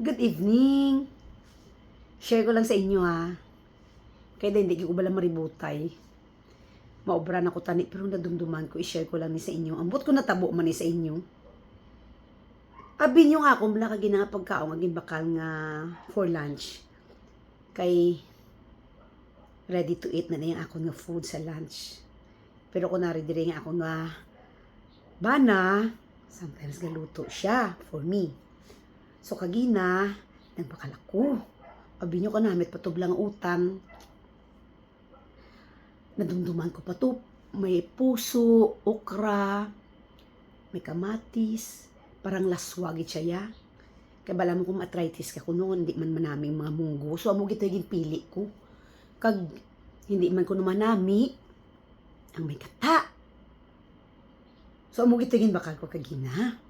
Good evening. Share ko lang sa inyo ha. Kaya hindi ko bala maributay. Maobra na ko tani pero nadumduman ko i-share ko lang ni sa inyo. Ambot ko natabo man ni sa inyo. Abi nyo nga akong bala kagi nga pagkaong aging bakal nga for lunch. Kay ready to eat na na yung ako nga food sa lunch. Pero kung nari dire nga ako nga bana, sometimes galuto siya for me. So kagina, nagbakal ako. Abi nyo ka namit patublang utan. Nadumduman ko pa to. May puso, okra, may kamatis, parang laswagi siya ya. Kaya bala mo kung arthritis ka kuno, hindi man manaming mga munggo. So amo gito yung pili ko. Kag hindi man ko manami, ang may kata. So amo gito yung bakal ko kagina.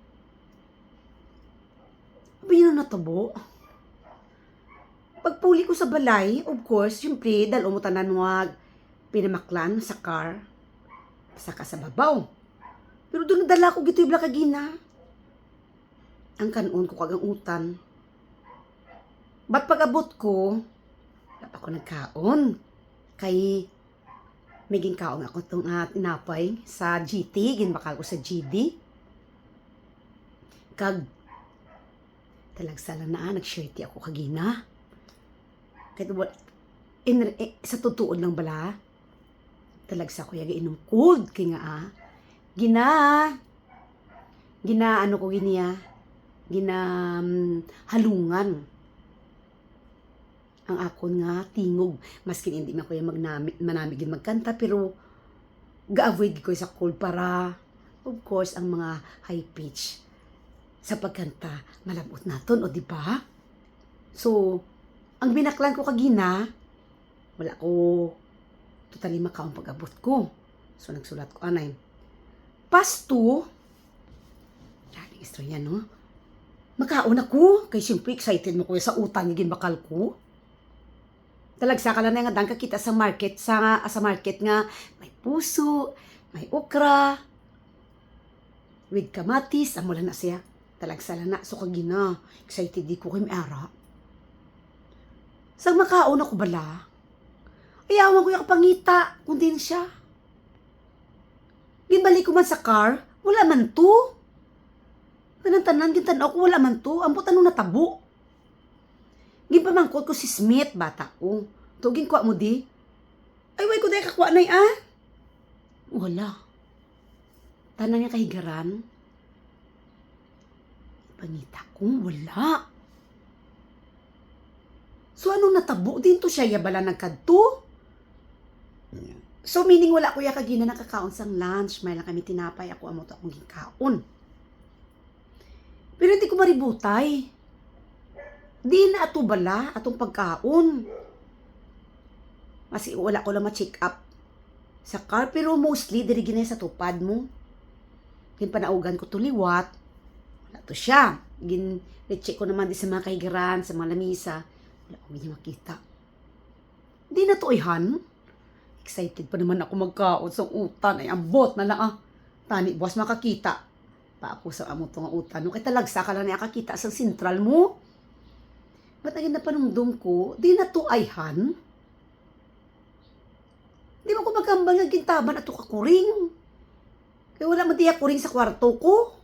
Abi na natabo. Pagpuli ko sa balay, of course, syempre, dahil umutanan nga pinamaklan sa car, sa babaw. Pero doon nadala ko gito yung kagina. Ang kanon ko kagang utan. Ba't pag-abot ko, ba't ako nagkaon? Kay, may ginkaon ako itong uh, tinapay sa GT, ginbakal ko sa GD. Kag, talagsala na, nag-shirty ako kagina. Kahit wala, in, eh, sa totoo lang bala, talagsa ko yaga inom cold, kaya nga ah, gina, gina ano ko giniya, gina um, halungan. Ang akon nga tingog. Maskin hindi man ko yung magnami, manami gid magkanta pero ga-avoid ko sa cold para of course ang mga high pitch sa pagkanta malabot naton o di ba so ang binaklan ko kagina wala ko totally makaong pag-abot ko so nagsulat ko anay pasto Daming istorya, no? Makaon ako. Kay siyempre excited mo ko sa utang ni ginbakal ko. Talagsa ka lang na nga kita sa market sa sa market nga may puso, may okra, with kamatis, amo na siya. Talagsa lang na so kagina. Excited di ko kay ara. Sang makaon ako bala? Ayawan ko yung kapangita, kung din siya. Ginbalik ko man sa car, wala man to. Tanan-tanan, gintan ako, wala man to. Ambot ano natabo. Ginpamangkot ko si Smith, bata ko. Tugin ko mo di. Ay, way ko dahil kakwa na ah. Wala. Tanan niya kahigaran. Pangita ko, wala. So, anong natabo din to siya? Yabala nagkadto? So, meaning wala ko ya kagina nakakaon sang lunch. May lang kami tinapay ako amo to akong gikaon. Pero hindi ko maributay. Di na ato bala atong pagkaon. Kasi wala ko lang ma-check up sa car. Pero mostly, diri ginay sa tupad mo. Gin panaugan ko tuliwat. Wala to siya. Gin, check ko naman di sa mga kahigaran, sa mga lamisa. Wala ko ganyan makita. Di na to ihan. Excited pa naman ako magkaon sa utan. Ay, ambot na lang ah. Tani, boss, makakita pa ako sa amo nga utan. No, kay talagsa ka lang niya kakita sa sentral mo. Ba't agad na panungdom ko, di na to ayhan. Di mo ko magkambal nga gintaban at to kakuring. Kaya wala man diya kuring sa kwarto ko.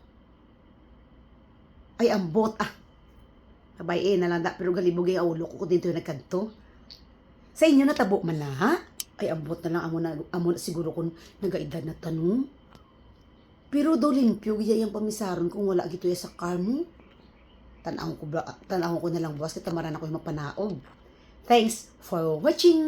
Ay, ambot ah. Kabay eh, nalanda, pero galibog yung aulo ko dito yung nagkanto. Sa inyo natabo man na, ha? Ay, ambot na lang amo na, amo na siguro kung nagaedad na tanong. Pero do limpyo giya yung pamisaron kung wala gito sa car mo. Tanaw ko ba, tanaw ko na lang buwas kita maran ako yung mapanaog. Thanks for watching.